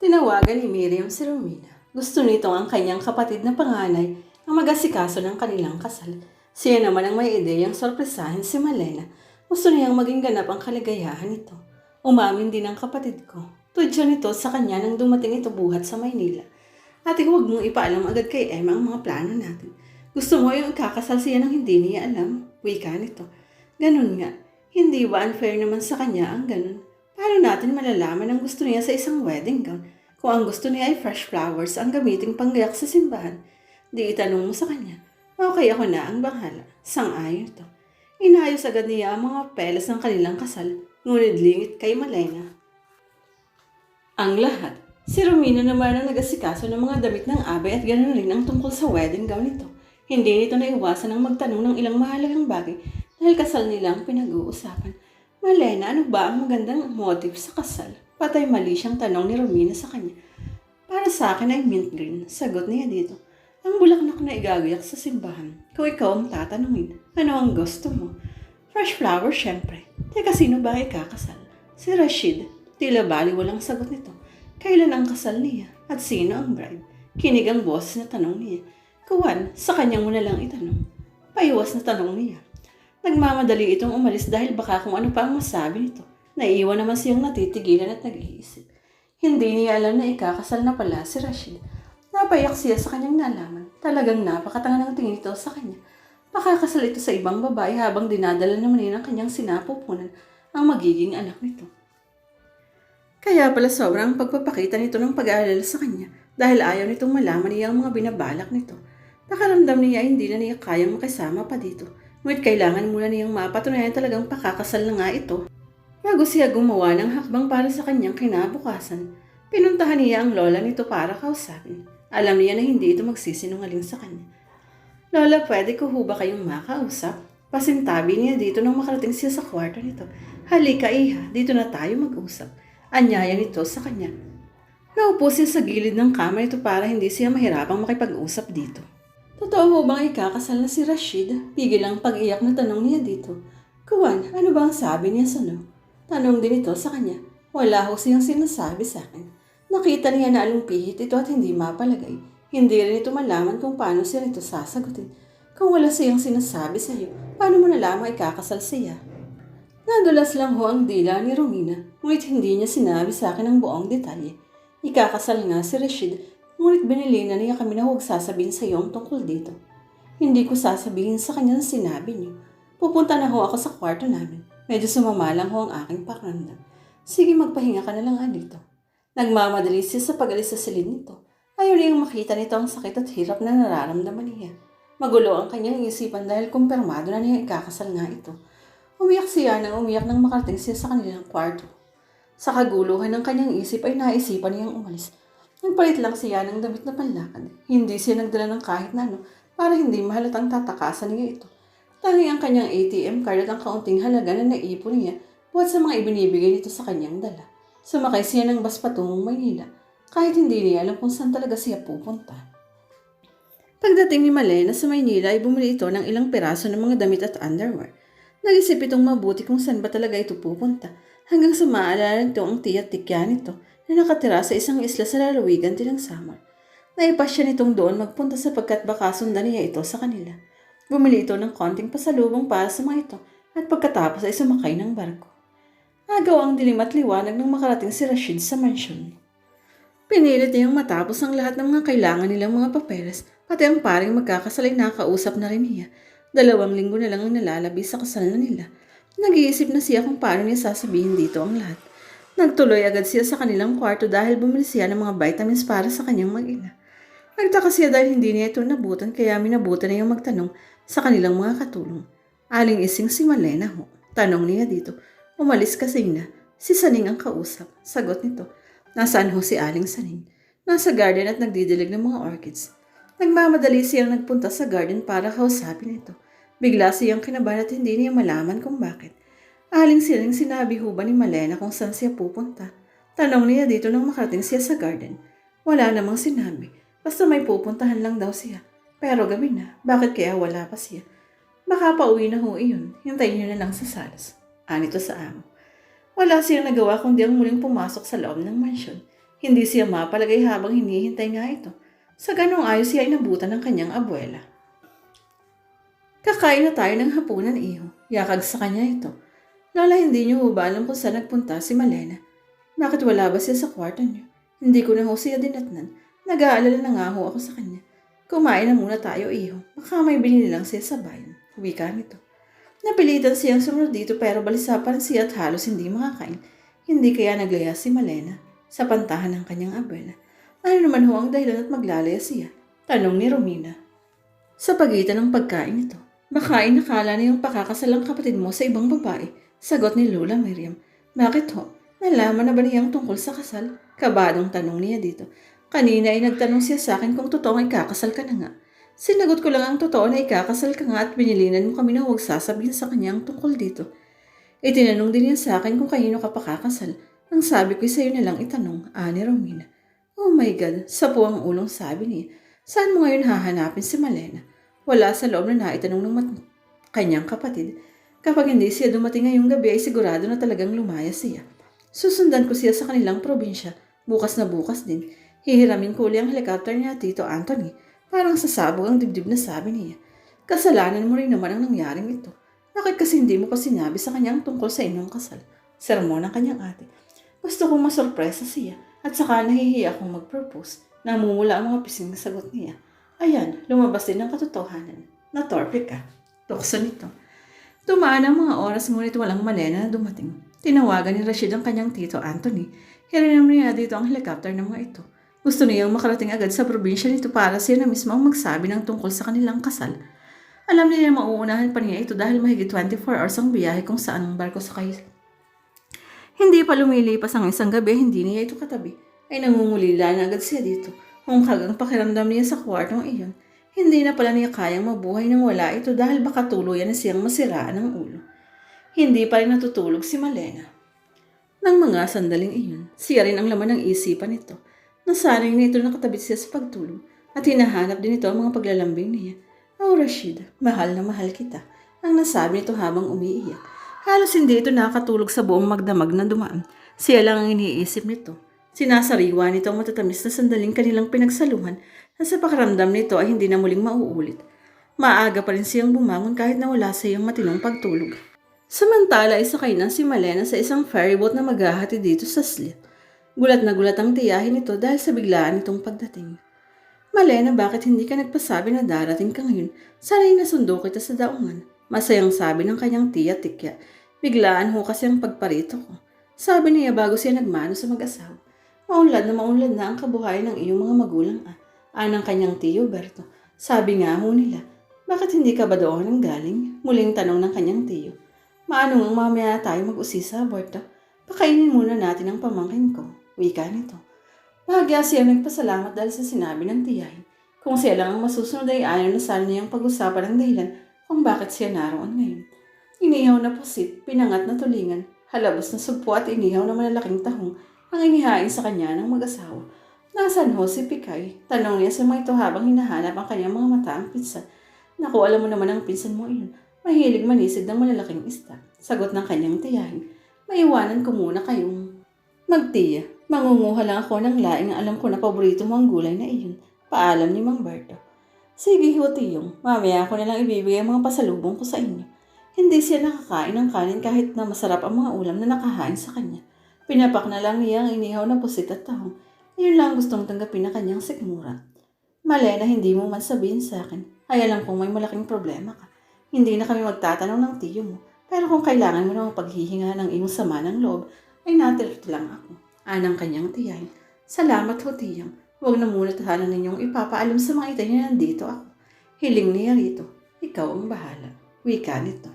Tinawagan ni Miriam si Romina. Gusto nito ang kanyang kapatid na panganay ang mag-asikaso ng kanilang kasal. Siya naman ang may ideyang sorpresahin si Malena. Gusto niyang maging ganap ang kaligayahan nito. Umamin din ang kapatid ko. Tudyo nito sa kanya nang dumating ito buhat sa Maynila. Ate, huwag mong ipaalam agad kay Emma ang mga plano natin. Gusto mo yung ikakasal siya nang hindi niya alam. Wika nito. Ganun nga. Hindi ba unfair naman sa kanya ang ganun? Paano natin malalaman ang gusto niya sa isang wedding gown? Kung ang gusto niya ay fresh flowers ang gamiting panggayak sa simbahan, di itanong mo sa kanya. Okay ako na ang bahala. Sang-ayon ito. Inayos agad niya ang mga pelas ng kanilang kasal, ngunit lingit kay Malena. Ang lahat. Si Romina naman ang nag-asikaso ng mga damit ng abay at ganoon rin ang tungkol sa wedding gown nito. Hindi nito naiwasan ang magtanong ng ilang mahalagang bagay dahil kasal nila pinag-uusapan. Malena, ano ba ang magandang motive sa kasal? Patay mali siyang tanong ni Romina sa kanya. Para sa akin ay mint green, sagot niya dito. Ang bulaklak na igagayak sa simbahan. Kung ikaw ang tatanungin, ano ang gusto mo? Fresh flower, syempre. Teka, sino ba ang ikakasal? Si Rashid. Tila bali walang sagot nito. Kailan ang kasal niya? At sino ang bride? Kinig ang boss na tanong niya. Kuwan, sa kanya mo na lang itanong. Paiwas na tanong niya. Nagmamadali itong umalis dahil baka kung ano pa ang masabi nito. Naiiwan naman siyang natitigilan at nag-iisip. Hindi niya alam na ikakasal na pala si Rashid. Napayak siya sa kanyang nalaman. Talagang napakatanga ng tingin ito sa kanya. Pakakasal ito sa ibang babae habang dinadala naman niya ng kanyang sinapupunan ang magiging anak nito. Kaya pala sobrang pagpapakita nito ng pag-aalala sa kanya dahil ayaw nitong malaman niya ang mga binabalak nito. Nakaramdam niya hindi na niya kayang makisama pa dito. Ngunit kailangan muna niyang mapatunayan talagang pakakasal na nga ito. Bago siya gumawa ng hakbang para sa kanyang kinabukasan, pinuntahan niya ang lola nito para kausapin. Alam niya na hindi ito magsisinungaling sa kanya. Lola, pwede ko ho ba kayong makausap? Pasintabi niya dito nang makarating siya sa kwarto nito. Halika iha, dito na tayo mag-usap. Anyaya nito sa kanya. Naupo siya sa gilid ng kama nito para hindi siya mahirapang makipag-usap dito. Totoo ho bang ikakasal na si Rashid? Pigil ang pag-iyak na tanong niya dito. Kuwan, ano ba ang sabi niya sa no? Tanong din ito sa kanya. Wala ho siyang sinasabi sa akin. Nakita niya na alumpihit ito at hindi mapalagay. Hindi rin ito malaman kung paano siya nito sasagutin. Kung wala siyang sinasabi sa iyo, paano mo nalaman ikakasal siya? Nadulas lang ho ang dila ni Romina, ngunit hindi niya sinabi sa akin ang buong detalye. Ikakasal nga si Rashid, ngunit binili na niya kami na huwag sasabihin sa iyo ang tungkol dito. Hindi ko sasabihin sa kanya na sinabi niyo. Pupunta na ho ako sa kwarto namin. Medyo sumama lang ho ang aking pakiramdam. Sige, magpahinga ka na lang dito. Nagmamadali siya sa pag-alis sa silid nito. Ayaw niyang makita nito ang sakit at hirap na nararamdaman niya. Magulo ang kanyang isipan dahil kumpirmado na niya ikakasal nga ito. Umiyak siya nang umiyak nang makarating siya sa kanilang kwarto. Sa kaguluhan ng kanyang isip ay naisipan niyang umalis. Nagpalit lang siya ng damit na panlakad. Hindi siya nagdala ng kahit na ano para hindi mahalatang tatakasan niya ito. Tangi ang kanyang ATM card at ang kaunting halaga na naipon niya buhat sa mga ibinibigay nito sa kanyang dala. Sumakay siya ng bus patungong Maynila kahit hindi niya alam kung saan talaga siya pupunta. Pagdating ni Malena sa Maynila ay bumili ito ng ilang piraso ng mga damit at underwear. Nag-isip itong mabuti kung saan ba talaga ito pupunta hanggang sa maalala nito ang tiya at tikya nito na nakatira sa isang isla sa lalawigan din ng Samar. Naipas siya nitong doon magpunta sapagkat baka sundan niya ito sa kanila. Bumili ito ng konting pasalubong para sa mga ito at pagkatapos ay sumakay ng barko. Agaw ang dilim at liwanag nang makarating si Rashid sa mansyon. Pinilit niyang matapos ang lahat ng mga kailangan nilang mga papeles, pati ang paring magkakasalay nakausap na rin niya. Dalawang linggo na lang ang nalalabi sa kasal na nila. Nag-iisip na siya kung paano niya sasabihin dito ang lahat. Nagtuloy agad siya sa kanilang kwarto dahil bumili siya ng mga vitamins para sa kanyang mag-ina. Nagtaka siya dahil hindi niya ito nabutan kaya minabutan niya magtanong sa kanilang mga katulong. Aling ising si Malena ho. Tanong niya dito. Umalis kasi na. Si Saning ang kausap. Sagot nito. Nasaan ho si Aling Saning? Nasa garden at nagdidilig ng mga orchids. Nagmamadali siyang nagpunta sa garden para kausapin ito. Bigla siyang kinabahan at hindi niya malaman kung bakit. Aling silang sinabi ho ba ni Malena kung saan siya pupunta? Tanong niya dito nang makarating siya sa garden. Wala namang sinabi. Basta may pupuntahan lang daw siya. Pero gabi na, bakit kaya wala pa siya? Baka pauwi na ho iyon. Hintayin niyo na lang sa salas. Anito sa amo. Wala siyang nagawa kundi ang muling pumasok sa loob ng mansyon. Hindi siya mapalagay habang hinihintay nga ito. Sa ganong ayos siya inabutan ng kanyang abuela. Kakain na tayo ng hapunan, iho. Yakag sa kanya ito. Lola, hindi niyo ba alam kung saan nagpunta si Malena? Bakit wala ba siya sa kwarto niyo? Hindi ko na ho siya dinatnan. Nag-aalala na nga ho ako sa kanya. Kumain na muna tayo, iho. Baka may binili lang siya sa bayan. Wika nito. Napilitan siyang sumunod dito pero balisa pa rin siya at halos hindi makakain. Hindi kaya naglaya si Malena sa pantahan ng kanyang abuela. Ano naman ho ang dahilan at maglalaya siya? Tanong ni Romina. Sa pagitan ng pagkain nito, baka inakala na yung pakakasalang kapatid mo sa ibang babae. Sagot ni Lola Miriam. Bakit ho? Nalaman na ba niyang tungkol sa kasal? Kabadong tanong niya dito. Kanina ay nagtanong siya sa akin kung totoong ikakasal ka na nga. Sinagot ko lang ang totoo na ikakasal ka nga at binilinan mo kami na huwag sasabihin sa kanya ang tungkol dito. Itinanong din niya sa akin kung kanino ka pakakasal. Ang sabi ko sa'yo na lang itanong, ani Romina. Oh my God, sa ang ulong sabi niya. Saan mo ngayon hahanapin si Malena? Wala sa loob na naitanong ng mat- kanyang kapatid. Kapag hindi siya dumating ngayong gabi ay sigurado na talagang lumaya siya. Susundan ko siya sa kanilang probinsya. Bukas na bukas din. Hihiramin ko uli ang helicopter niya, Tito Anthony. Parang sasabog ang dibdib na sabi niya. Kasalanan mo rin naman ang nangyaring ito. Bakit kasi hindi mo pa sinabi sa kanyang tungkol sa inyong kasal? Sermon ng kanyang ate. Gusto kong masurpresa siya at saka nahihiya akong mag-propose. Namumula ang mga pising na sagot niya. Ayan, lumabas din ang katotohanan. Natorpe ka. Tukso nito. Tumaan ang mga oras ngunit walang malena na dumating. Tinawagan ni Rashid ang kanyang tito Anthony. Hirinam niya dito ang helicopter ng mga ito. Gusto niyang makarating agad sa probinsya nito para siya na mismo ang magsabi ng tungkol sa kanilang kasal. Alam niya na mauunahan pa niya ito dahil mahigit 24 hours ang biyahe kung saan ang barko sakay. Hindi pa lumilipas ang isang gabi, hindi niya ito katabi. Ay nangungulila na agad siya dito. Kung kagang pakiramdam niya sa kwartong iyon, hindi na pala niya kayang mabuhay nang wala ito dahil baka tuluyan na siyang masiraan ng ulo. Hindi pa rin natutulog si Malena. Nang mga sandaling iyon, siya rin ang laman ng isipan nito. Nasanay nito nakatabi siya sa pagtulog at hinahanap din ito ang mga paglalambing niya. Oh Rashid, mahal na mahal kita. Ang nasabi nito habang umiiyak. Halos hindi ito nakatulog sa buong magdamag na dumaan. Siya lang ang iniisip nito. Sinasariwa nito ang matatamis na sandaling kanilang pinagsaluhan na sa pakaramdam nito ay hindi na muling mauulit. Maaga pa rin siyang bumangon kahit na wala sa iyong matinong pagtulog. Samantala, isakay na si Malena sa isang ferryboat na maghahati dito sa slit. Gulat na gulat ang tiyahin nito dahil sa biglaan nitong pagdating. Malena, bakit hindi ka nagpasabi na darating ka ngayon? Sana'y nasundo kita sa daungan. Masayang sabi ng kanyang tiya Tikya. Biglaan ho kasi ang pagparito ko. Sabi niya bago siya nagmano sa mag-asawa. Maunlad na maunlad na ang kabuhayan ng iyong mga magulang ah. Anang kanyang tiyo Berto. Sabi nga ho nila, bakit hindi ka ba doon ang galing? Muling tanong ng kanyang tiyo. Maano nga mamaya tayo mag-usisa, Berto? Pakainin muna natin ang pamangkin ko. Wika nito. Bahagya siya nagpasalamat dahil sa sinabi ng tiyahin. Kung siya lang ang masusunod ay ayaw na sana niyang pag-usapan ng dahilan kung bakit siya naroon ngayon. Inihaw na pusit, pinangat na tulingan, halabos na sugpo at inihaw na malalaking tahong ang inihain sa kanya ng mag-asawa. Nasaan ho si Pikay? Tanong niya sa mga ito habang hinahanap ang kanyang mga mata ang pinsan. Naku, alam mo naman ang pinsan mo iyon. Mahilig manisig ng malalaking isda. Sagot ng kanyang tiyahin. Maiwanan ko muna kayong magtiya. Mangunguha lang ako ng laing alam ko na paborito mo ang gulay na iyon. Paalam ni Mang Berto. Sige ho, tiyong. Mamaya ko na lang ibibigay ang mga pasalubong ko sa inyo. Hindi siya nakakain ng kanin kahit na masarap ang mga ulam na nakahain sa kanya. Pinapak na lang niya ang inihaw na pusit at tahong. Ayun lang gustong tanggapin na kanyang sikmura. Malena, hindi mo man sabihin sa akin. Ay alam kong may malaking problema ka. Hindi na kami magtatanong ng tiyo mo. Pero kung kailangan mo ng paghihinga ng iyong sama ng loob, ay natilito lang ako. Anang kanyang tiyahin. Salamat ho, tiyang. Huwag na muna tahanan ninyong ipapaalam sa mga ita niya nandito ako. Hiling niya rito. Ikaw ang bahala. Wika nito.